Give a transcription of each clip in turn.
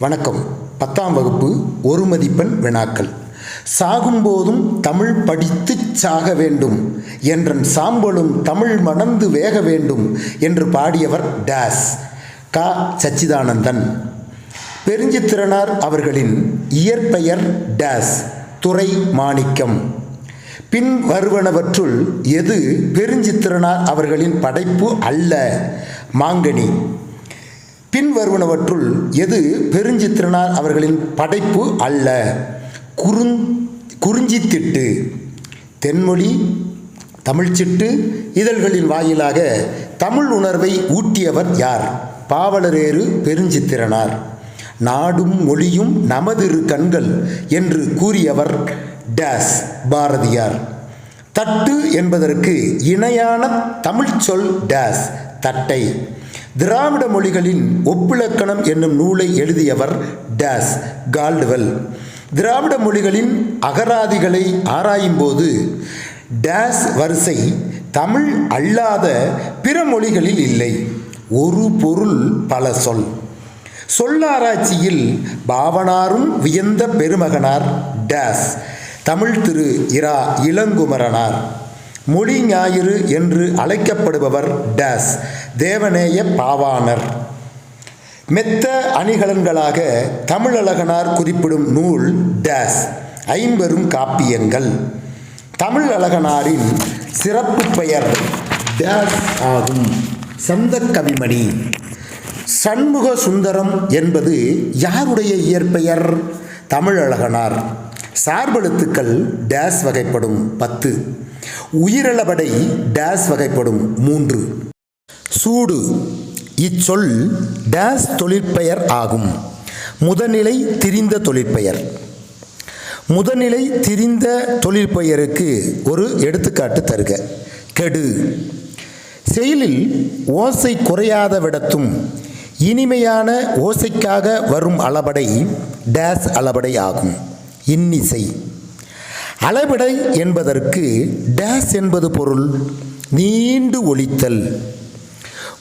வணக்கம். பத்தாம் வகுப்பு ஒரு மதிப்பெண் வினாக்கள். சாகும்போதும் தமிழ் படித்துச் சாக வேண்டும். என்றன் சாம்பலும் தமிழ் மணந்து வேக வேண்டும் என்று பாடியவர் டேஸ். கா. சச்சிதானந்தன். பெருஞ்சித்திரனார் அவர்களின் இயற்பெயர் டேஸ் துறை மாணிக்கம். பின் வருவனவற்றுள் எது பெருஞ்சித்திரனார் அவர்களின் படைப்பு அல்ல? மாங்கனி. பின்வருவனவற்றுள் எது பெருஞ்சித்திரனார் அவர்களின் படைப்பு அல்ல? குறுந் குறிஞ்சித்திட்டு தென்மொழி தமிழ்ச்சிட்டு இதழ்களின் வாயிலாக தமிழ் உணர்வை ஊட்டியவர் யார்? பாவலரேறு பெருஞ்சித்திரனார். நாடும் மொழியும் நமதிரு கண்கள் என்று கூறியவர் டேஸ் பாரதியார். தட்டு என்பதற்கு இணையான தமிழ்ச்சொல் டேஸ் தட்டை. திராவிட மொழிகளின் ஒப்பிலக்கணம் என்னும் நூலை எழுதியவர் டேஸ் கால்டுவெல். திராவிட மொழிகளின் அகராதிகளை ஆராயும்போது டேஸ் வரிசை தமிழ் அல்லாத பிற மொழிகளில் இல்லை. ஒரு பொருள் பல சொல். சொல்லாராய்ச்சியில் பாவனாரும் வியந்த பெருமகனார் டேஸ். தமிழ் திரு இரா இளங்குமரனார். மொழி ஞாயிறு என்று அழைக்கப்படுபவர் டேஸ் தேவநேய பாவாணர். மெத்த அணிகலன்களாக தமிழழகனார் குறிப்பிடும் நூல் டேஸ் ஐம்பெரும் காப்பியங்கள். தமிழ் அழகனாரின் சிறப்பு பெயர் டேஸ் ஆகும். சந்த கவிமணி சண்முக சுந்தரம் என்பது யாருடைய இயற்பெயர்? தமிழழகனார். சார்பெழுத்துக்கள் டேஸ் வகைப்படும் பத்து. உயிரிழபடை டேஸ் வகைப்படும் மூன்று. சூடு. இச்சொல் டேஸ் தொழிற்பெயர் ஆகும். முதநிலை திரிந்த தொழிற்பெயர். முதநிலை திரிந்த தொழிற்பெயருக்கு ஒரு எடுத்துக்காட்டு தருக. கெடு. செயலில் ஓசை குறையாத விடத்தும் இனிமையான ஓசைக்காக வரும் அளபடை டேஸ் அளபடை ஆகும். இன்னிசை அளவிடை என்பதற்கு டேஸ் என்பது பொருள் நீண்டு ஒழித்தல்.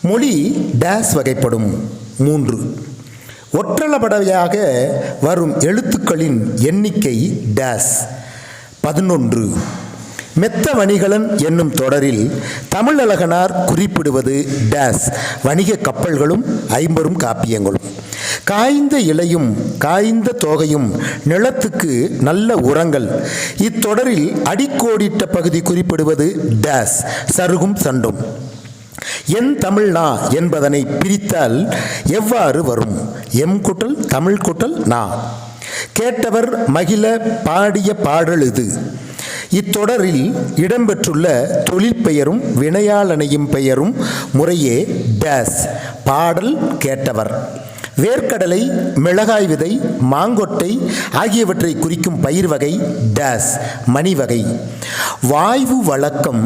மொழி டேஸ் வகைப்படும். மூன்று. ஒற்றளபடையாக வரும் எழுத்துக்களின் எண்ணிக்கை டேஸ் பதினொன்று. மெத்த வணிகலன் என்னும் தொடரில் தமிழழகனார் குறிப்பிடுவது டேஸ் வணிக கப்பல்களும் ஐம்பரும் காப்பியங்களும். காய்ந்த இலையும் காய்ந்த தோகையும் நிலத்துக்கு நல்ல உரங்கள். இத்தொடரில் அடிக்கோடிட்ட பகுதி குறிப்பிடுவது டேஸ் சருகும் சண்டும். என் தமிழ்னா என்பதனை பிரித்தால் எவ்வாறு வரும்? எம் குட்டல் தமிழ் குட்டல் நா. கேட்டவர் மகிழ பாடிய பாடல் இது. இத்தொடரில் இடம்பெற்றுள்ள தொழிற்பெயரும் வினையாளனையும் பெயரும் முறையே டேஸ் பாடல் கேட்டவர். வேர்க்கடலை மிளகாய் விதை மாங்கொட்டை ஆகியவற்றை குறிக்கும் பயிர் வகை டேஸ் மணி வகை. வாய்வு வழக்கம்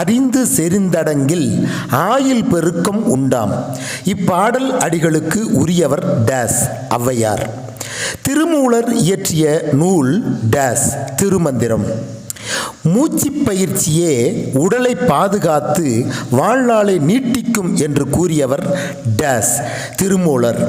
அறிந்து செறிந்தடங்கில் ஆயில் பெருக்கம் உண்டாம். இப்பாடல் அடிகளுக்கு உரியவர் டேஸ் ஔவையார். திருமூலர் இயற்றிய நூல் டேஸ் திருமந்திரம். மூச்சு பயிற்சியே உடலை பாதுகாத்து வாழ்நாளை நீட்டிக்கும் என்று கூறியவர் டேஸ் திருமூலர்.